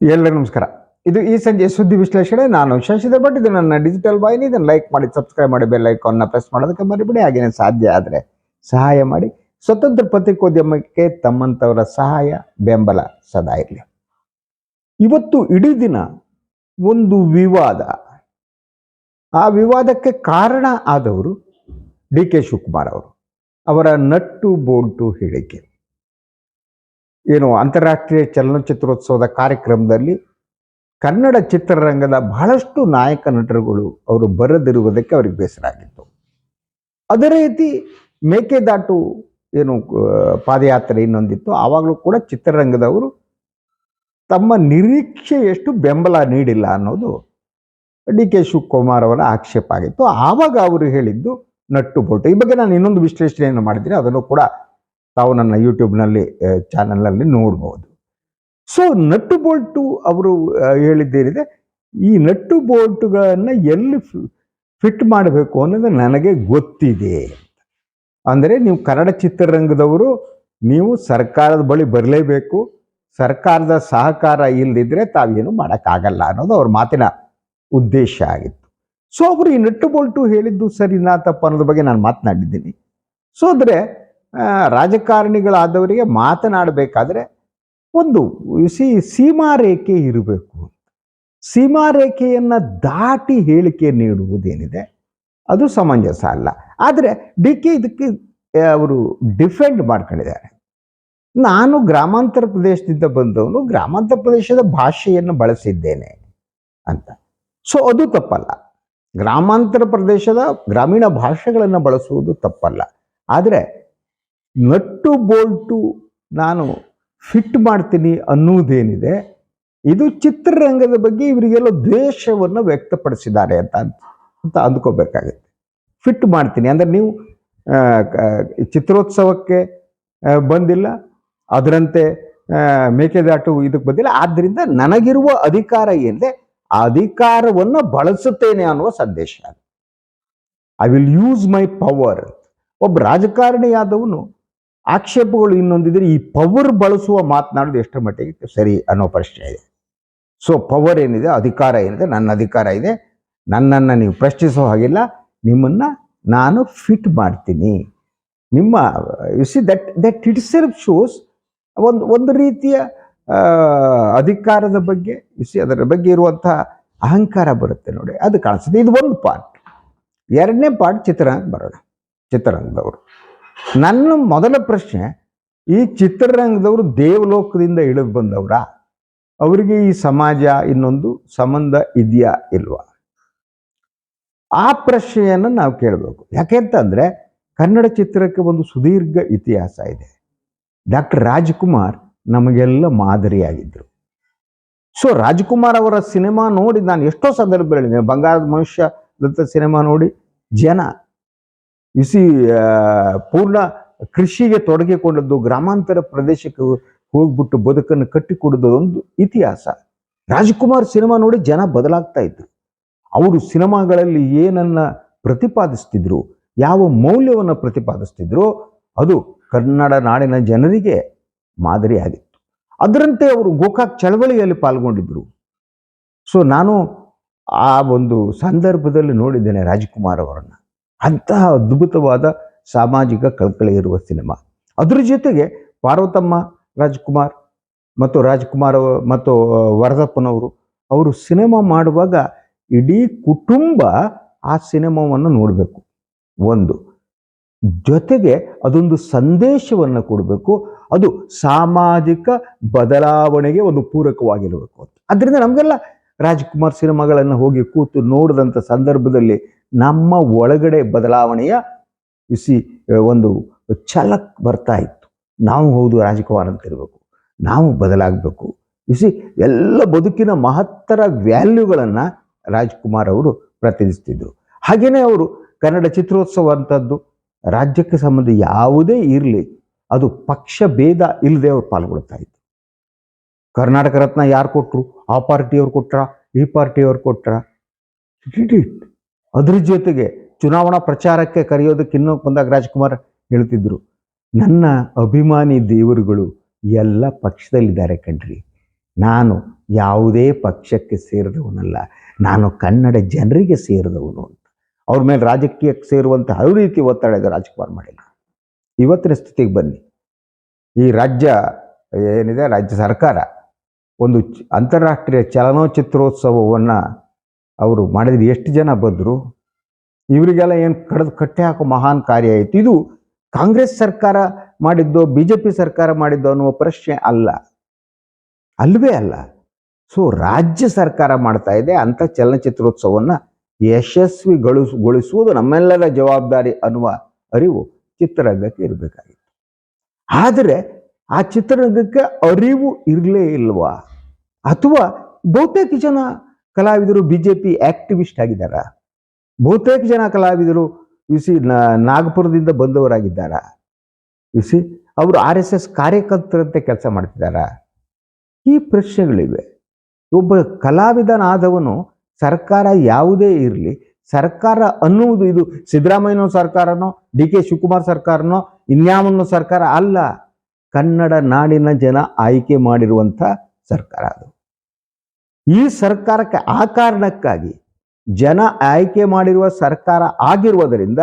ಎಲ್ಲರಿಗೂ ನಮಸ್ಕಾರ. ಇದು ಈ ಸಂಜೆ ಸುದ್ದಿ ವಿಶ್ಲೇಷಣೆ. ನಾನು ಶಶಿಧರ್ ಭಟ್. ಇದು ನನ್ನ ಡಿಜಿಟಲ್ ವಾಹಿನಿ ಇದನ್ನು ಲೈಕ್ ಮಾಡಿ ಸಬ್ಸ್ಕ್ರೈಬ್ ಮಾಡಿ ಬೆಲ್ ಐಕಾನ್ನ ಪ್ರೆಸ್ ಮಾಡೋದಕ್ಕೆ ಮರಿಬೇಡಿ. ಹಾಗೇನೆ ಸಾಧ್ಯ ಆದರೆ ಸಹಾಯ ಮಾಡಿ. ಸ್ವತಂತ್ರ ಪತ್ರಿಕೋದ್ಯಮಕ್ಕೆ ತಮ್ಮಂಥವರ ಸಹಾಯ, ಬೆಂಬಲ ಸದಾ ಇರಲಿ. ಇವತ್ತು ಇಡೀ ದಿನ ಒಂದು ವಿವಾದ. ಆ ವಿವಾದಕ್ಕೆ ಕಾರಣ ಆದವರು ಡಿ ಕೆ ಶಿವಕುಮಾರ್ ಅವರು. ಅವರ ನಟ್ಟು ಬೋಲ್ಟು ಹೇಳಿಕೆ. ಏನು ಅಂತಾರಾಷ್ಟ್ರೀಯ ಚಲನಚಿತ್ರೋತ್ಸವದ ಕಾರ್ಯಕ್ರಮದಲ್ಲಿ ಕನ್ನಡ ಚಿತ್ರರಂಗದ ಬಹಳಷ್ಟು ನಾಯಕ ನಟರುಗಳು ಅವರು ಬರದಿರುವುದಕ್ಕೆ ಅವರಿಗೆ ಬೇಸರ ಆಗಿತ್ತು. ಅದೇ ರೀತಿ ಮೇಕೆದಾಟು ಏನು ಪಾದಯಾತ್ರೆ ಇನ್ನೊಂದಿತ್ತು. ಆವಾಗಲೂ ಕೂಡ ಚಿತ್ರರಂಗದವರು ತಮ್ಮ ನಿರೀಕ್ಷೆಯಷ್ಟು ಬೆಂಬಲ ನೀಡಿಲ್ಲ ಅನ್ನೋದು ಡಿ ಕೆ ಶಿವಕುಮಾರ್ ಅವರ ಆಕ್ಷೇಪ ಆಗಿತ್ತು. ಆವಾಗ ಅವರು ಹೇಳಿದ್ದು ನಟ್ಟು ಬೋಟು. ಈ ಬಗ್ಗೆ ನಾನು ಇನ್ನೊಂದು ವಿಶ್ಲೇಷಣೆಯನ್ನು ಮಾಡಿದ್ದೀನಿ. ಅದನ್ನು ಕೂಡ ತಾವು ನನ್ನ ಯೂಟ್ಯೂಬ್ನಲ್ಲಿ ಚಾನಲ್ನಲ್ಲಿ ನೋಡ್ಬೋದು. ಸೊ, ನಟ್ಟು ಬೋಲ್ಟು ಅವರು ಹೇಳಿದ್ದೇನಿದೆ, ಈ ನಟ್ಟು ಬೋಲ್ಟುಗಳನ್ನು ಎಲ್ಲಿ ಫಿಟ್ ಮಾಡಬೇಕು ಅನ್ನೋದು ನನಗೆ ಗೊತ್ತಿದೆ ಅಂದರೆ ನೀವು ಕನ್ನಡ ಚಿತ್ರರಂಗದವರು, ನೀವು ಸರ್ಕಾರದ ಬಳಿ ಬರಲೇಬೇಕು, ಸರ್ಕಾರದ ಸಹಕಾರ ಇಲ್ಲದಿದ್ದರೆ ತಾವೇನು ಮಾಡೋಕ್ಕಾಗಲ್ಲ ಅನ್ನೋದು ಅವ್ರ ಮಾತಿನ ಉದ್ದೇಶ ಆಗಿತ್ತು. ಸೊ, ಅವರು ಈ ನಟ್ಟು ಬೋಲ್ಟು ಹೇಳಿದ್ದು ಸರಿನಾ ತಪ್ಪ ಅನ್ನೋದ್ರ ಬಗ್ಗೆ ನಾನು ಮಾತನಾಡಿದ್ದೀನಿ. ಸೊ, ಅಂದರೆ ರಾಜಕಾರಣಿಗಳಾದವರಿಗೆ ಮಾತನಾಡಬೇಕಾದ್ರೆ ಒಂದು ಸಿ ಸೀಮಾ ರೇಖೆ ಇರಬೇಕು ಸೀಮಾ ರೇಖೆಯನ್ನು ದಾಟಿ ಹೇಳಿಕೆ ನೀಡುವುದೇನಿದೆ? ಅದು ಸಮಂಜಸ ಅಲ್ಲ. ಆದರೆ ಡಿ ಕೆ ಇದಕ್ಕೆ ಅವರು ಡಿಫೆಂಡ್ ಮಾಡ್ಕೊಂಡಿದ್ದಾರೆ. ನಾನು ಗ್ರಾಮಾಂತರ ಪ್ರದೇಶದಿಂದ ಬಂದವನು, ಗ್ರಾಮಾಂತರ ಪ್ರದೇಶದ ಭಾಷೆಯನ್ನು ಬಳಸಿದ್ದೇನೆ ಅಂತ. ಸೊ ಅದು ತಪ್ಪಲ್ಲ. ಗ್ರಾಮಾಂತರ ಪ್ರದೇಶದ ಗ್ರಾಮೀಣ ಭಾಷೆಗಳನ್ನು ಬಳಸುವುದು ತಪ್ಪಲ್ಲ. ಆದರೆ ನಟ್ಟು ಬೋಲ್ಟು ನಾನು ಫಿಟ್ ಮಾಡ್ತೀನಿ ಅನ್ನುವುದೇನಿದೆ, ಇದು ಚಿತ್ರರಂಗದ ಬಗ್ಗೆ ಇವರಿಗೆಲ್ಲ ದ್ವೇಷವನ್ನು ವ್ಯಕ್ತಪಡಿಸಿದ್ದಾರೆ ಅಂತ ಅಂತ ಅಂದ್ಕೋಬೇಕಾಗುತ್ತೆ. ಫಿಟ್ ಮಾಡ್ತೀನಿ ಅಂದರೆ ನೀವು ಚಿತ್ರೋತ್ಸವಕ್ಕೆ ಬಂದಿಲ್ಲ, ಅದರಂತೆ ಮೇಕೆದಾಟು ಇದಕ್ಕೆ ಬಂದಿಲ್ಲ ಆದ್ದರಿಂದ ನನಗಿರುವ ಅಧಿಕಾರ ಏನಿದೆ, ಆ ಅಧಿಕಾರವನ್ನು ಬಳಸುತ್ತೇನೆ ಅನ್ನುವ ಸಂದೇಶ I will use my power ಒಬ್ಬ ರಾಜಕಾರಣಿಯಾದವನು ಆಕ್ಷೇಪಗಳು ಇನ್ನೊಂದಿದ್ರೆ ಈ ಪವರ್ ಬಳಸುವ ಮಾತನಾಡೋದು ಎಷ್ಟರ ಮಟ್ಟಿಗೆ ಸರಿ ಅನ್ನೋ ಪ್ರಶ್ನೆ ಇದೆ. ಸೊ ಪವರ್ ಏನಿದೆ? ಅಧಿಕಾರ ಏನಿದೆ? ನನ್ನ ಅಧಿಕಾರ ಇದೆ. ನನ್ನನ್ನು ನೀವು ಪ್ರಶ್ನಿಸೋ ಹಾಗಿಲ್ಲ. ನಿಮ್ಮನ್ನು ನಾನು ಫಿಟ್ ಮಾಡ್ತೀನಿ. ನಿಮ್ಮ you see that that itself shows ಒಂದು ಒಂದು ರೀತಿಯ ಅಧಿಕಾರದ ಬಗ್ಗೆ ಯು ಸಿ ಅದರ ಬಗ್ಗೆ ಇರುವಂಥ ಅಹಂಕಾರ ಬರುತ್ತೆ ನೋಡಿ. ಅದು ಕಾಣಿಸುತ್ತೆ. ಇದು ಒಂದು ಪಾರ್ಟ್ ಎರಡನೇ ಪಾರ್ಟ್ ಚಿತ್ರರಂಗ ಬರೋಣ. ಚಿತ್ರರಂಗದವರು. ನನ್ನ ಮೊದಲ ಪ್ರಶ್ನೆ, ಈ ಚಿತ್ರರಂಗದವರು ದೇವಲೋಕದಿಂದ ಇಳಿದು ಬಂದವರ? ಅವರಿಗೆ ಈ ಸಮಾಜ ಇನ್ನೊಂದು ಸಂಬಂಧ ಇದೆಯಾ ಇಲ್ವಾ? ಆ ಪ್ರಶ್ನೆಯನ್ನು ನಾವು ಕೇಳಬೇಕು. ಯಾಕೆಂತಂದ್ರೆ ಕನ್ನಡ ಚಿತ್ರಕ್ಕೆ ಒಂದು ಸುದೀರ್ಘ ಇತಿಹಾಸ ಇದೆ. ಡಾಕ್ಟರ್ ರಾಜ್ಕುಮಾರ್ ನಮಗೆಲ್ಲ ಮಾದರಿಯಾಗಿದ್ದರು ಸೊ, ರಾಜ್ಕುಮಾರ್ ಅವರ ಸಿನಿಮಾ ನೋಡಿ ನಾನು ಎಷ್ಟೋ ಸಂದರ್ಭ ಹೇಳಿದ್ದೇನೆ ಬಂಗಾರದ ಮನುಷ್ಯ ಸಿನಿಮಾ ನೋಡಿ ಜನ ಇಸಿ ಪೂರ್ಣ ಕೃಷಿಗೆ ತೊಡಗಿಕೊಂಡದ್ದು ಗ್ರಾಮಾಂತರ ಪ್ರದೇಶಕ್ಕೆ ಹೋಗ್ಬಿಟ್ಟು ಬದುಕನ್ನು ಕಟ್ಟಿಕೊಡೋದು ಒಂದು ಇತಿಹಾಸ. ರಾಜ್ಕುಮಾರ್ ಸಿನಿಮಾ ನೋಡಿ ಜನ ಬದಲಾಗ್ತಾ ಇದ್ರು. ಅವರು ಸಿನಿಮಾಗಳಲ್ಲಿ ಏನನ್ನ ಪ್ರತಿಪಾದಿಸ್ತಿದ್ರು, ಯಾವ ಮೌಲ್ಯವನ್ನು ಪ್ರತಿಪಾದಿಸ್ತಿದ್ರು, ಅದು ಕನ್ನಡ ನಾಡಿನ ಜನರಿಗೆ ಮಾದರಿಯಾಗಿತ್ತು ಅದರಂತೆ ಅವರು ಗೋಕಾಕ್ ಚಳವಳಿಯಲ್ಲಿ ಪಾಲ್ಗೊಂಡಿದ್ರು. ಸೊ, ನಾನು ಆ ಒಂದು ಸಂದರ್ಭದಲ್ಲಿ ನೋಡಿದ್ದೇನೆ ರಾಜ್ಕುಮಾರ್ ಅವರನ್ನು. ಅಂತಹ ಅದ್ಭುತವಾದ ಸಾಮಾಜಿಕ ಕಳಕಳಿ ಇರುವ ಸಿನಿಮಾ. ಅದ್ರ ಜೊತೆಗೆ ಪಾರ್ವತಮ್ಮ, ರಾಜ್ಕುಮಾರ್ ಮತ್ತು ರಾಜ್ಕುಮಾರ್ ಮತ್ತು ವರದಪ್ಪನವರು ಅವರು ಸಿನಿಮಾ ಮಾಡುವಾಗ ಇಡೀ ಕುಟುಂಬ ಆ ಸಿನಿಮಾವನ್ನು ನೋಡಬೇಕು. ಒಂದು. ಜೊತೆಗೆ ಅದೊಂದು ಸಂದೇಶವನ್ನು ಕೊಡಬೇಕು. ಅದು ಸಾಮಾಜಿಕ ಬದಲಾವಣೆಗೆ ಒಂದು ಪೂರಕವಾಗಿರಬೇಕು ಅದರಿಂದ ನಮಗೆಲ್ಲ ರಾಜ್ಕುಮಾರ್ ಸಿನಿಮಾಗಳನ್ನು ಹೋಗಿ ಕೂತು ನೋಡಿದಂಥ ಸಂದರ್ಭದಲ್ಲಿ ನಮ್ಮ ಒಳಗಡೆ ಬದಲಾವಣೆಯ ಇಸಿ ಒಂದು ಛಲಕ್ ಬರ್ತಾ ಇತ್ತು. ನಾವು ಹೌದು ರಾಜ್ಕುಮಾರ್ ಅಂತ ಇರಬೇಕು. ನಾವು ಬದಲಾಗಬೇಕು. ಇಸಿ ಎಲ್ಲ ಬದುಕಿನ ಮಹತ್ತರ ವ್ಯಾಲ್ಯೂಗಳನ್ನು ರಾಜ್ಕುಮಾರ್ ಅವರು ಪ್ರತಿನಿಧಿಸ್ತಿದ್ರು. ಹಾಗೆಯೇ ಅವರು ಕನ್ನಡ ಚಿತ್ರೋತ್ಸವ ಅಂಥದ್ದು ರಾಜ್ಯಕ್ಕೆ ಸಂಬಂಧ ಯಾವುದೇ ಇರಲಿ, ಅದು ಪಕ್ಷ ಭೇದ ಇಲ್ಲದೆ ಅವ್ರು ಪಾಲ್ಗೊಳ್ತಾ ಇದ್ರು. ಕರ್ನಾಟಕ ರತ್ನ ಯಾರು ಕೊಟ್ಟರು ಆ ಪಾರ್ಟಿಯವ್ರು ಕೊಟ್ರ, ಈ ಪಾರ್ಟಿಯವ್ರು ಕೊಟ್ರ. ಅದ್ರ ಜೊತೆಗೆ ಚುನಾವಣಾ ಪ್ರಚಾರಕ್ಕೆ ಕರೆಯೋದಕ್ಕೆ ಇನ್ನೂ ಬಂದಾಗ ರಾಜ್ಕುಮಾರ್ ಹೇಳ್ತಿದ್ರು, ನನ್ನ ಅಭಿಮಾನಿ ದೇವರುಗಳು ಎಲ್ಲ ಪಕ್ಷದಲ್ಲಿದ್ದಾರೆ ಕಣ್ರಿ. ನಾನು ಯಾವುದೇ ಪಕ್ಷಕ್ಕೆ ಸೇರಿದವನಲ್ಲ, ನಾನು ಕನ್ನಡ ಜನರಿಗೆ ಸೇರಿದವನು ಅಂತ. ಅವ್ರ ಮೇಲೆ ರಾಜಕೀಯಕ್ಕೆ ಸೇರುವಂಥ ಹಲವು ರೀತಿ ಒತ್ತಡ ಇದೆ ರಾಜ್ಕುಮಾರ್ ಮಾಡಿಲ್ಲ. ಇವತ್ತಿನ ಸ್ಥಿತಿಗೆ ಬನ್ನಿ. ಈ ರಾಜ್ಯ ಏನಿದೆ? ರಾಜ್ಯ ಸರ್ಕಾರ ಒಂದು ಅಂತಾರಾಷ್ಟ್ರೀಯ ಚಲನಚಿತ್ರೋತ್ಸವವನ್ನು ಅವರು ಮಾಡಿದ್ರು. ಎಷ್ಟು ಜನ ಬಂದರು? ಇವರಿಗೆಲ್ಲ ಏನು ಕಡ್ದು ಕಟ್ಟೆ ಹಾಕೋ ಮಹಾನ್ ಕಾರ್ಯ ಆಯಿತು. ಇದು ಕಾಂಗ್ರೆಸ್ ಸರ್ಕಾರ ಮಾಡಿದ್ದೋ ಬಿ ಜೆ ಪಿ ಸರ್ಕಾರ ಮಾಡಿದ್ದೋ ಅನ್ನುವ ಪ್ರಶ್ನೆ ಅಲ್ಲ. ಅಲ್ವೇ ಅಲ್ಲ. ಸೊ, ರಾಜ್ಯ ಸರ್ಕಾರ ಮಾಡ್ತಾ ಇದೆ. ಅಂಥ ಚಲನಚಿತ್ರೋತ್ಸವವನ್ನು ಯಶಸ್ವಿಗೊಳಿಸುವುದು ಗೊಳಿಸುವುದು ನಮ್ಮೆಲ್ಲರ ಜವಾಬ್ದಾರಿ ಅನ್ನುವ ಅರಿವು ಚಿತ್ರರಂಗಕ್ಕೆ ಇರಬೇಕಾಗಿತ್ತು. ಆದರೆ ಆ ಚಿತ್ರರಂಗಕ್ಕೆ ಅರಿವು ಇರಲೇ ಇಲ್ವಾ? ಅಥವಾ ಬಹುತೇಕ ಜನ ಕಲಾವಿದರು ಬಿ ಜೆ ಪಿ ಆಕ್ಟಿವಿಸ್ಟ್ ಆಗಿದ್ದಾರೆ? ಬಹುತೇಕ ಜನ ಕಲಾವಿದರು ಸಿ ನಾಗಪುರದಿಂದ ಬಂದವರಾಗಿದ್ದಾರ? ಯು ಸಿ ಅವರು ಆರ್ ಎಸ್ ಎಸ್ ಕಾರ್ಯಕರ್ತರಂತೆ ಕೆಲಸ ಮಾಡ್ತಿದ್ದಾರ? ಈ ಪ್ರಶ್ನೆಗಳಿವೆ. ಒಬ್ಬ ಕಲಾವಿದನಾದವನು ಸರ್ಕಾರ ಯಾವುದೇ ಇರಲಿ, ಸರ್ಕಾರ ಅನ್ನುವುದು ಇದು ಸಿದ್ದರಾಮಯ್ಯನೋ ಸರ್ಕಾರನೋ, ಡಿ ಕೆ ಶಿವಕುಮಾರ್ ಸರ್ಕಾರನೋ ಇನ್ಯಾವನ್ನೋ ಸರ್ಕಾರ ಅಲ್ಲ. ಕನ್ನಡ ನಾಡಿನ ಜನ ಆಯ್ಕೆ ಮಾಡಿರುವಂಥ ಸರ್ಕಾರ ಅದು. ಈ ಸರ್ಕಾರಕ್ಕೆ ಆ ಕಾರಣಕ್ಕಾಗಿ ಜನ ಆಯ್ಕೆ ಮಾಡಿರುವ ಸರ್ಕಾರ ಆಗಿರುವುದರಿಂದ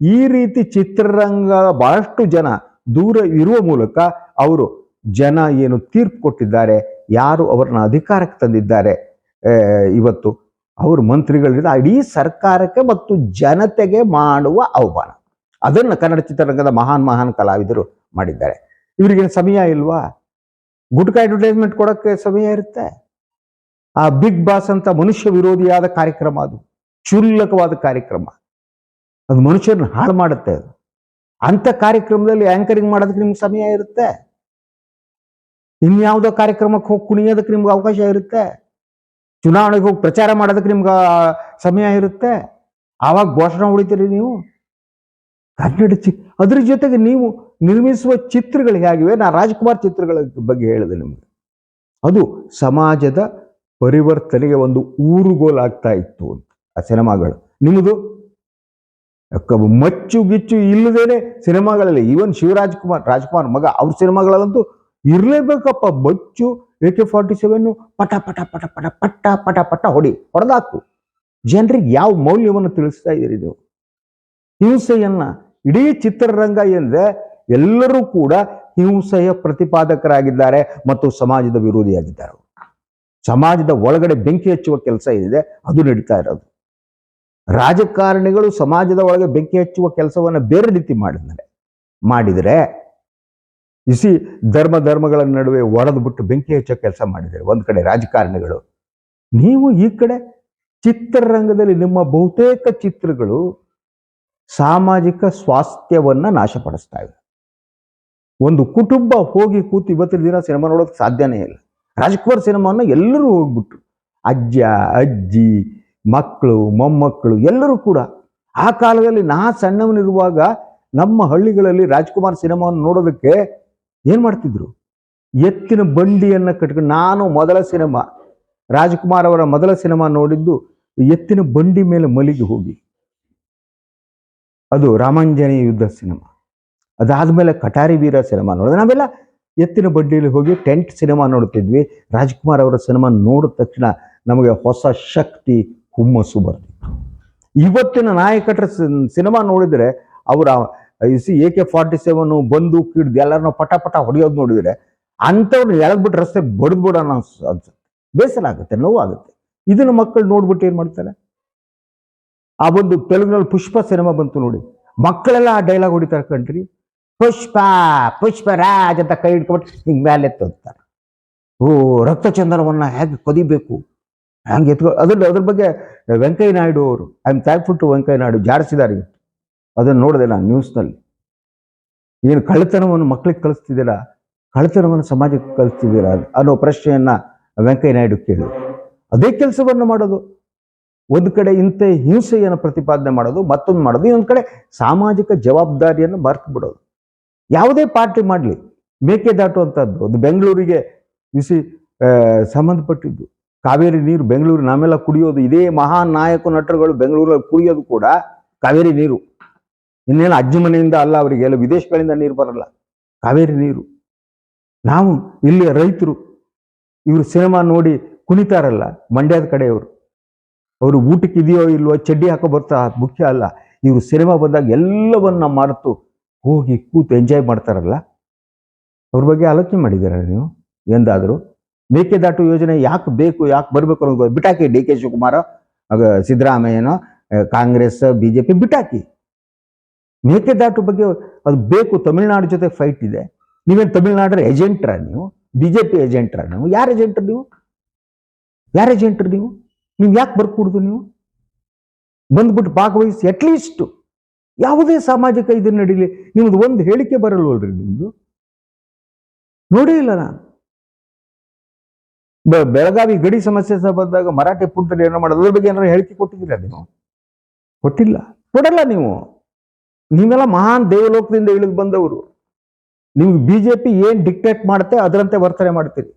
ಈ ರೀತಿ ಚಿತ್ರರಂಗ ಬಹಳಷ್ಟು ಜನ ದೂರ ಇರುವ ಮೂಲಕ ಅವರು ಜನ ಏನು ತೀರ್ಪು ಕೊಟ್ಟಿದ್ದಾರೆ, ಯಾರು ಅವರನ್ನ ಅಧಿಕಾರಕ್ಕೆ ತಂದಿದ್ದಾರೆ ಇವತ್ತು ಅವರು ಮಂತ್ರಿಗಳಿಂದ ಇಡೀ ಸರ್ಕಾರಕ್ಕೆ ಮತ್ತು ಜನತೆಗೆ ಮಾಡುವ ಅವಮಾನ ಅದನ್ನು ಕನ್ನಡ ಚಿತ್ರರಂಗದ ಮಹಾನ್ ಮಹಾನ್ ಕಲಾವಿದರು ಮಾಡಿದ್ದಾರೆ. ಇವರಿಗೆ ಸಮಯ ಇಲ್ವಾ? ಗುಟ್ಕ ಅಡ್ವರ್ಟೈಸ್ಮೆಂಟ್ ಕೊಡೋಕ್ಕೆ ಸಮಯ ಇರುತ್ತೆ. ಆ ಬಿಗ್ ಬಾಸ್ ಅಂತ ಮನುಷ್ಯ ವಿರೋಧಿಯಾದ ಕಾರ್ಯಕ್ರಮ ಅದು. ಕ್ಷುಲ್ಲಕವಾದ ಕಾರ್ಯಕ್ರಮ. ಅದು ಮನುಷ್ಯರನ್ನ ಹಾಳು ಮಾಡುತ್ತೆ ಅದು. ಅಂಥ ಕಾರ್ಯಕ್ರಮದಲ್ಲಿ ಆಂಕರಿಂಗ್ ಮಾಡೋದಕ್ಕೆ ನಿಮ್ಗೆ ಸಮಯ ಇರುತ್ತೆ. ಇನ್ಯಾವುದೋ ಕಾರ್ಯಕ್ರಮಕ್ಕೆ ಹೋಗಿ ಕುಣಿಯೋದಕ್ಕೆ ನಿಮ್ಗೆ ಅವಕಾಶ ಇರುತ್ತೆ. ಚುನಾವಣೆಗೆ ಹೋಗಿ ಪ್ರಚಾರ ಮಾಡೋದಕ್ಕೆ ನಿಮ್ಗೆ ಸಮಯ ಇರುತ್ತೆ. ಆವಾಗ ಘೋಷಣೆ ಹೊಡಿತೀರಿ ನೀವು. ಕನ್ನಡ ಅದ್ರ ಜೊತೆಗೆ ನೀವು ನಿರ್ಮಿಸುವ ಚಿತ್ರಗಳು ಹೇಗಿವೆ ನಾ ರಾಜ್ಕುಮಾರ್ ಚಿತ್ರಗಳ ಬಗ್ಗೆ ಹೇಳಿದೆ ನಿಮಗೆ. ಅದು ಸಮಾಜದ ಪರಿವರ್ತನೆಗೆ ಒಂದು ಊರುಗೋಲಾಗ್ತಾ ಇತ್ತು ಅಂತ ಆ ಸಿನಿಮಾಗಳು. ನಿಮ್ಮದು ಮಚ್ಚು ಗಿಚ್ಚು ಇಲ್ಲದೇನೆ ಸಿನಿಮಾಗಳಲ್ಲಿ ಈವನ್ ಶಿವರಾಜ್ ಕುಮಾರ್ ರಾಜ್ಕುಮಾರ್ ಮಗ ಅವ್ರ ಸಿನಿಮಾಗಳಲ್ಲಂತೂ ಇರಲೇಬೇಕಪ್ಪ ಮಚ್ಚು, ಎ ಕೆ ಫಾರ್ಟಿ ಸೆವೆನ್ನು ಪಟ ಪಟ ಪಟ ಪಟ, ಪಟ್ಟ, ಪಟ ಪಟ ಹೊಡಿ, ಹೊಡೆದಾಕು. ಜನರಿಗೆ ಯಾವ ಮೌಲ್ಯವನ್ನು ತಿಳಿಸ್ತಾ ಇದ್ದೀರಿ ನೀವು? ಹಿಂಸೆಯನ್ನ, ಇಡೀ ಚಿತ್ರರಂಗ ಏನಿದೆ ಎಲ್ಲರೂ ಕೂಡ ಹಿಂಸೆಯ ಪ್ರತಿಪಾದಕರಾಗಿದ್ದಾರೆ ಮತ್ತು ಸಮಾಜದ ವಿರೋಧಿಯಾಗಿದ್ದಾರೆ. ಸಮಾಜದ ಒಳಗಡೆ ಬೆಂಕಿ ಹಚ್ಚುವ ಕೆಲಸ ಏನಿದೆ, ಅದು ನಡೀತಾ ಇರೋದು. ರಾಜಕಾರಣಿಗಳು ಸಮಾಜದ ಒಳಗೆ ಬೆಂಕಿ ಹಚ್ಚುವ ಕೆಲಸವನ್ನು ಬೇರೆ ರೀತಿ ಮಾಡಿದ್ದಾರೆ. ಮಾಡಿದರೆ ಇಸಿ ಧರ್ಮ ಧರ್ಮಗಳ ನಡುವೆ ಒಡೆದು ಬಿಟ್ಟು ಬೆಂಕಿ ಹಚ್ಚೋ ಕೆಲಸ ಮಾಡಿದ್ದಾರೆ ಒಂದು ಕಡೆ ರಾಜಕಾರಣಿಗಳು. ನೀವು ಈ ಕಡೆ ಚಿತ್ರರಂಗದಲ್ಲಿ ನಿಮ್ಮ ಬಹುತೇಕ ಚಿತ್ರಗಳು ಸಾಮಾಜಿಕ ಸ್ವಾಸ್ಥ್ಯವನ್ನ ನಾಶಪಡಿಸ್ತಾ ಇವೆ. ಒಂದು ಕುಟುಂಬ ಹೋಗಿ ಕೂತು ಇವತ್ತಿನ ದಿನ ಸಿನಿಮಾ ನೋಡೋಕೆ ಸಾಧ್ಯನೇ ಇಲ್ಲ. ರಾಜ್ಕುಮಾರ್ ಸಿನಿಮಾನ ಎಲ್ಲರೂ ಹೋಗ್ಬಿಟ್ರು. ಅಜ್ಜ, ಅಜ್ಜಿ, ಮಕ್ಕಳು, ಮೊಮ್ಮಕ್ಕಳು ಎಲ್ಲರೂ ಕೂಡ. ಆ ಕಾಲದಲ್ಲಿ ನಾ ಸಣ್ಣವನಿರುವಾಗ ನಮ್ಮ ಹಳ್ಳಿಗಳಲ್ಲಿ ರಾಜ್ಕುಮಾರ್ ಸಿನಿಮಾವನ್ನು ನೋಡೋದಕ್ಕೆ ಏನು ಮಾಡ್ತಿದ್ರು? ಎತ್ತಿನ ಬಂಡಿಯನ್ನ ಕಟ್ಕೊಂಡು ನಾನು ಮೊದಲ ಸಿನಿಮಾ, ರಾಜ್ಕುಮಾರ್ ಅವರ ಮೊದಲ ಸಿನಿಮಾ ನೋಡಿದ್ದು ಎತ್ತಿನ ಬಂಡಿ ಮೇಲೆ ಮಲಿಗೆ ಹೋಗಿ. ಅದು ರಾಮಾಂಜನೇಯ ಯುದ್ಧ ಸಿನಿಮಾ. ಅದಾದ್ಮೇಲೆ ಕಟಾರಿ ವೀರ ಸಿನಿಮಾ ನೋಡಿದ್ರೆ ನಾವೆಲ್ಲ ಎತ್ತಿನ ಬಡ್ಡಿಯಲ್ಲಿ ಹೋಗಿ ಟೆಂಟ್ ಸಿನಿಮಾ ನೋಡ್ತಿದ್ವಿ. ರಾಜ್ಕುಮಾರ್ ಅವರ ಸಿನಿಮಾ ನೋಡಿದ ತಕ್ಷಣ ನಮಗೆ ಹೊಸ ಶಕ್ತಿ, ಹುಮ್ಮಸ್ಸು ಬರ್ತಿತ್ತು. ಇವತ್ತಿನ ನಾಯಕಟ್ರ ಸಿನಿಮಾ ನೋಡಿದ್ರೆ ಅವರ ಸಿ, ಎ ಕೆ ಫಾರ್ಟಿ ಸೆವೆನ್ ಬಂದು ಕಿಡ್ದು ಎಲ್ಲರನ್ನ ಪಟ ಪಟ ಹೊಡೆಯೋದು ನೋಡಿದ್ರೆ ಅಂಥವ್ರನ್ನ ಎಳೆದ್ಬಿಟ್ಟು ರಸ್ತೆ ಬಡ್ದು ಬಿಡೋಣ ಅನ್ಸ್- ಅನ್ಸುತ್ತೆ. ಬೇಸರ ಆಗುತ್ತೆ, ನೋವಾಗುತ್ತೆ. ಇದನ್ನು ಮಕ್ಕಳು ನೋಡ್ಬಿಟ್ಟು ಏನು ಮಾಡ್ತಾರೆ? ಆ ಒಂದು ತೆಲುಗಿನಲ್ಲಿ ಪುಷ್ಪ ಸಿನಿಮಾ ಬಂತು ನೋಡಿ. ಮಕ್ಕಳೆಲ್ಲ ಆ ಡೈಲಾಗ್ ಹೊಡಿತಾರೆ ಕಣ್ರಿ. ಪುಷ್ಪ ಪುಷ್ಪರಾಜ್ ಅಂತ ಕೈ ಹಿಡ್ಕೊಬಿಟ್ಟು ಹಿಂಗ್ ಮೇಲೆ ಎತ್ತಂತಾರೆ ಓ, ರಕ್ತಚಂದನವನ್ನ ಹೇಗೆ ಕೊದಿಬೇಕು? ಹಂಗೆ ಎತ್ಕೊ ಅದ್ರ ಅದ್ರ ಬಗ್ಗೆ ವೆಂಕಯ್ಯ ನಾಯ್ಡು ಅವರು, I am thankful to Venkaiah Naidu, ಜಾಡಿಸಿದ್ದಾರೆ. ಅದನ್ನು ನೋಡಿದೆ ನಾನು ನ್ಯೂಸ್ನಲ್ಲಿ. ಏನು ಕಳ್ಳತನವನ್ನು ಮಕ್ಕಳಿಗೆ ಕಳಿಸ್ತಿದ್ದೀರಾ? ಕಳ್ಳತನವನ್ನು ಸಮಾಜಕ್ಕೆ ಕಳಿಸ್ತಿದ್ದೀರಾ ಅನ್ನೋ ಪ್ರಶ್ನೆಯನ್ನ ವೆಂಕಯ್ಯ ನಾಯ್ಡು ಕೇಳಿದ್ರು. ಅದೇ ಕೆಲಸವನ್ನು ಮಾಡೋದು. ಒಂದು ಕಡೆ ಇಂಥ ಹಿಂಸೆಯನ್ನು ಪ್ರತಿಪಾದನೆ ಮಾಡೋದು, ಮತ್ತೊಂದು ಮಾಡೋದು, ಇನ್ನೊಂದು ಕಡೆ ಸಾಮಾಜಿಕ ಜವಾಬ್ದಾರಿಯನ್ನು ಮರ್ತು ಬಿಡೋದು. ಯಾವುದೇ ಪಾರ್ಟಿ ಮಾಡಲಿ, ಮೇಕೆ ದಾಟುವಂಥದ್ದು ಅದು ಬೆಂಗಳೂರಿಗೆ ಬಿಸಿ ಸಂಬಂಧಪಟ್ಟಿದ್ದು. ಕಾವೇರಿ ನೀರು ಬೆಂಗಳೂರು ನಾವೆಲ್ಲ ಕುಡಿಯೋದು, ಇದೇ ಮಹಾನ್ ನಾಯಕ ನಟರುಗಳು ಬೆಂಗಳೂರಲ್ಲಿ ಕುಡಿಯೋದು ಕೂಡ ಕಾವೇರಿ ನೀರು. ಇನ್ನೇನು ಅಜ್ಜಿ ಮನೆಯಿಂದ ಅಲ್ಲ, ಅವರಿಗೆ ಎಲ್ಲ ವಿದೇಶಗಳಿಂದ ನೀರು ಬರಲ್ಲ. ಕಾವೇರಿ ನೀರು. ನಾವು ಇಲ್ಲಿ ರೈತರು, ಇವರು ಸಿನಿಮಾ ನೋಡಿ ಕುಣಿತಾರಲ್ಲ, ಮಂಡ್ಯದ ಕಡೆಯವರು. ಅವರು ಊಟಕ್ಕೆ ಇದೆಯೋ ಇಲ್ವೋ, ಚಡ್ಡಿ ಹಾಕೋ ಬರ್ತಾ, ಮುಖ್ಯ ಅಲ್ಲ. ಇವರು ಸಿನಿಮಾ ಬಂದಾಗ ಎಲ್ಲವನ್ನ ಮರೆತು ಹೋಗಿ ಕೂತು ಎಂಜಾಯ್ ಮಾಡ್ತಾರಲ್ಲ, ಅವ್ರ ಬಗ್ಗೆ ಆಲೋಚನೆ ಮಾಡಿದ್ದೀರಾ ನೀವು? ಎಂದಾದರೂ? ಮೇಕೆದಾಟು ಯೋಜನೆ ಯಾಕೆ ಬೇಕು, ಯಾಕೆ ಬರಬೇಕು ಅನ್ನೋದು ಬಿಟಾಕಿ ಡಿ ಕೆ ಶಿವಕುಮಾರ, ಆಗ ಕಾಂಗ್ರೆಸ್ ಬಿ ಜೆ ಪಿ ಬಿಟಾಕಿ. ಮೇಕೆದಾಟು ಬಗ್ಗೆ ಅದು ಬೇಕು, ತಮಿಳುನಾಡು ಜೊತೆ ಫೈಟ್ ಇದೆ. ನೀವೇನು ತಮಿಳ್ನಾಡರ ಏಜೆಂಟ್ರ ನೀವು? ಬಿ ಜೆ ಪಿ ಏಜೆಂಟ್ರ ನೀವು? ಯಾರು ಏಜೆಂಟ್ರು ನೀವು? ಯಾರು ಏಜೆಂಟ್ರು ನೀವು? ನೀವು ಯಾಕೆ ಬರ್ಕೂಡ್ದು ನೀವು? ಬಂದ್ಬಿಟ್ಟು ಭಾಗವಹಿಸಿ ಅಟ್ಲೀಸ್ಟ್ ಯಾವುದೇ ಸಾಮಾಜಿಕ ಇದನ್ನ ನಡೀಲಿ ನಿಮ್ದು ಒಂದು ಹೇಳಿಕೆ ಬರಲ್ವಲ್ರಿ ನಿಮ್ದು? ನೋಡೇ ಇಲ್ಲ ನಾನು. ಬೆಳಗಾವಿ ಗಡಿ ಸಮಸ್ಯೆ ಸಹ ಬಂದಾಗ ಮರಾಠಿ ಪುಂಟಲ್ಲಿ ಏನೋ ಮಾಡೋದು, ಅದ್ರ ಬಗ್ಗೆ ಏನಾರು ಹೇಳಿಕೆ ಕೊಟ್ಟಿದ್ದೀರಾ ನೀವು? ಕೊಟ್ಟಿಲ್ಲ. ಕೊಡಲ್ಲ ನೀವು. ನೀವೆಲ್ಲ ಮಹಾನ್ ದೇವಲೋಕದಿಂದ ಇಳಿದು ಬಂದವರು. ನಿಮ್ಗೆ ಬಿಜೆಪಿ ಏನ್ ಡಿಕ್ಟೇಟ್ ಮಾಡುತ್ತೆ, ಅದರಂತೆ ವರ್ತನೆ ಮಾಡ್ತೀರಿ.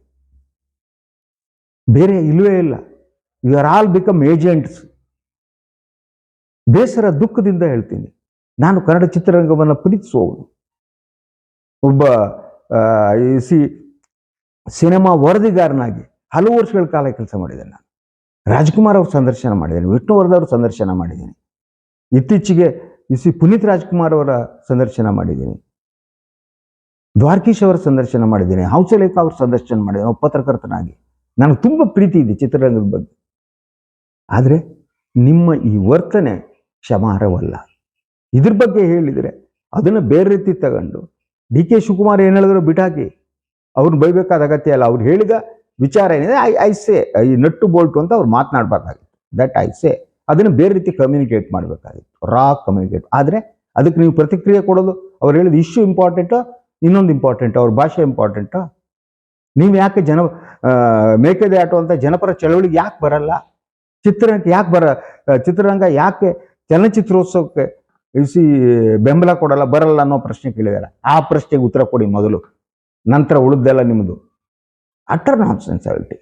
ಬೇರೆ ಇಲ್ವೇ ಇಲ್ಲ. You are all become agents ಬೇಸರ, ದುಃಖದಿಂದ ಹೇಳ್ತೀನಿ. ನಾನು ಕನ್ನಡ ಚಿತ್ರರಂಗವನ್ನು ಪ್ರೀತಿಸುವವನು. ಒಬ್ಬ ಸಿ, ಸಿನಿಮಾ ವರದಿಗಾರನಾಗಿ ಹಲವು ವರ್ಷಗಳ ಕಾಲ ಕೆಲಸ ಮಾಡಿದ್ದೇನೆ ನಾನು. ರಾಜ್ಕುಮಾರ್ ಅವ್ರ ಸಂದರ್ಶನ ಮಾಡಿದ್ದೇನೆ ವಿಷ್ಣುವರ್ಧ ಅವ್ರ ಸಂದರ್ಶನ ಮಾಡಿದ್ದೀನಿ. ಇತ್ತೀಚೆಗೆ ಸಿ ಪುನೀತ್ ರಾಜ್ಕುಮಾರ್ ಅವರ ಸಂದರ್ಶನ ಮಾಡಿದ್ದೀನಿ. ದ್ವಾರಕೀಶ್ ಅವರ ಸಂದರ್ಶನ ಮಾಡಿದ್ದೀನಿ, ಹಂಸಲೇಖ ಅವ್ರ ಸಂದರ್ಶನ ಮಾಡಿದ್ದೀನಿ, ಒಬ್ಬ ಪತ್ರಕರ್ತನಾಗಿ. ನನಗೆ ತುಂಬ ಪ್ರೀತಿ ಇದೆ ಚಿತ್ರರಂಗದ ಬಗ್ಗೆ. ಆದರೆ ನಿಮ್ಮ ಈ ವರ್ತನೆ ಕ್ಷಮಾರ್ಹವಲ್ಲ. ಇದ್ರ ಬಗ್ಗೆ ಹೇಳಿದರೆ ಅದನ್ನು ಬೇರೆ ರೀತಿ ತಗೊಂಡು ಡಿ ಕೆ ಶಿವಕುಮಾರ್ ಏನು ಹೇಳಿದ್ರು ಬಿಟಾಕಿ. ಅವ್ರನ್ನ ಬೈಬೇಕಾದ ಅಗತ್ಯ ಇಲ್ಲ. ಅವ್ರು ಹೇಳಿದ ವಿಚಾರ ಏನಿದೆ, ಐ ಐ ಸೆ, ಈ ನಟ್ಟು ಬೋಲ್ಟು ಅಂತ ಅವ್ರು ಮಾತನಾಡಬಾರ್ದಾಗಿತ್ತು. ದಟ್ ಐ ಸೆ ಅದನ್ನು ಬೇರೆ ರೀತಿ ಕಮ್ಯುನಿಕೇಟ್ ಮಾಡಬೇಕಾಗಿತ್ತು. ರಾ ಕಮ್ಯುನಿಕೇಟ್ ಆದರೆ ಅದಕ್ಕೆ ನೀವು ಪ್ರತಿಕ್ರಿಯೆ ಕೊಡೋದು, ಅವ್ರು ಹೇಳಿದ ಇಶ್ಯೂ ಇಂಪಾರ್ಟೆಂಟು ಇನ್ನೊಂದು ಇಂಪಾರ್ಟೆಂಟ್ ಅವ್ರ ಭಾಷೆ ಇಂಪಾರ್ಟೆಂಟು ನೀವು ಯಾಕೆ ಜನ ಮೇಕೆದೆ ಮೇಕೆದಾಟು ಅಂತ ಜನಪರ ಚಳವಳಿಗೆ ಯಾಕೆ ಬರಲ್ಲ? ಚಿತ್ರರಂಗಕ್ಕೆ ಯಾಕೆ ಬರ, ಚಿತ್ರರಂಗ ಯಾಕೆ ಚಲನಚಿತ್ರೋತ್ಸವಕ್ಕೆ ಇಸಿ ಬೆಂಬಲ ಕೊಡಲ್ಲ, ಬರಲ್ಲ ಅನ್ನೋ ಪ್ರಶ್ನೆ ಕೇಳಿದಾರೆ. ಆ ಪ್ರಶ್ನೆಗೆ ಉತ್ತರ ಕೊಡಿ ಮೊದಲು. ನಂತರ ಉಳಿದೆಲ್ಲ ನಿಮ್ಮದು. ಅಟರ್ ನಾನ್ಸೆನ್ಸಾಲಿಟಿ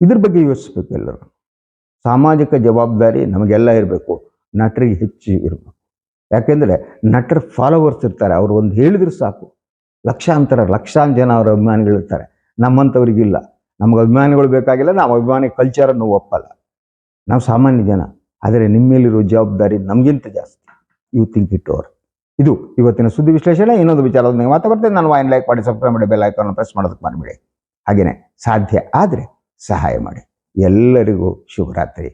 ಇದ್ರ ಬಗ್ಗೆ ಯೋಚಿಸ್ಬೇಕು ಎಲ್ಲರೂ. ಸಾಮಾಜಿಕ ಜವಾಬ್ದಾರಿ ನಮಗೆಲ್ಲ ಇರಬೇಕು. ನಟರಿಗೆ ಹೆಚ್ಚು ಇರಬೇಕು. ಯಾಕೆಂದರೆ ನಟರ ಫಾಲೋವರ್ಸ್ ಇರ್ತಾರೆ. ಅವ್ರು ಒಂದು ಹೇಳಿದ್ರೆ ಸಾಕು. ಲಕ್ಷಾಂತರ ಲಕ್ಷಾಂತರ ಜನ ಅವರ ಅಭಿಮಾನಿಗಳಿರ್ತಾರೆ ನಮ್ಮಂಥವ್ರಿಗಿಲ್ಲ ನಮಗೆ ಅಭಿಮಾನಿಗಳು ಬೇಕಾಗಿಲ್ಲ, ನಾವು ಅಭಿಮಾನಿ ಕಲ್ಚರನ್ನು ಒಪ್ಪಲ್ಲ. ನಾವು ಸಾಮಾನ್ಯ ಜನ. ಆದರೆ ನಿಮ್ಮಲ್ಲಿರೋ ಜವಾಬ್ದಾರಿ ನಮಗಿಂತ ಜಾಸ್ತಿ. ಯು ಥಿಂಕ್ ಇಟ್ ಓವರ್ ಇದು ಇವತ್ತಿನ ಸುದ್ದಿ ವಿಶ್ಲೇಷಣೆ. ಇನ್ನೊಂದು ವಿಚಾರದೊಂದಿಗೆ ಮಾತಾಡ್ತೇನೆ ನಾನು ವಾಯಿನ್ ಲೈಕ್ ಮಾಡಿ ಸಬ್ಸ್ಕ್ರೈಬ್ ಮಾಡಿ ಬೆಲ್ ಐಕಾನ್ ಪ್ರೆಸ್ ಮಾಡೋದಕ್ಕೆ ಮಾಡಬೇಡಿ ಹಾಗೆಯೇ ಸಾಧ್ಯ ಆದರೆ ಸಹಾಯ ಮಾಡಿ. ಎಲ್ಲರಿಗೂ ಶುಭರಾತ್ರಿ.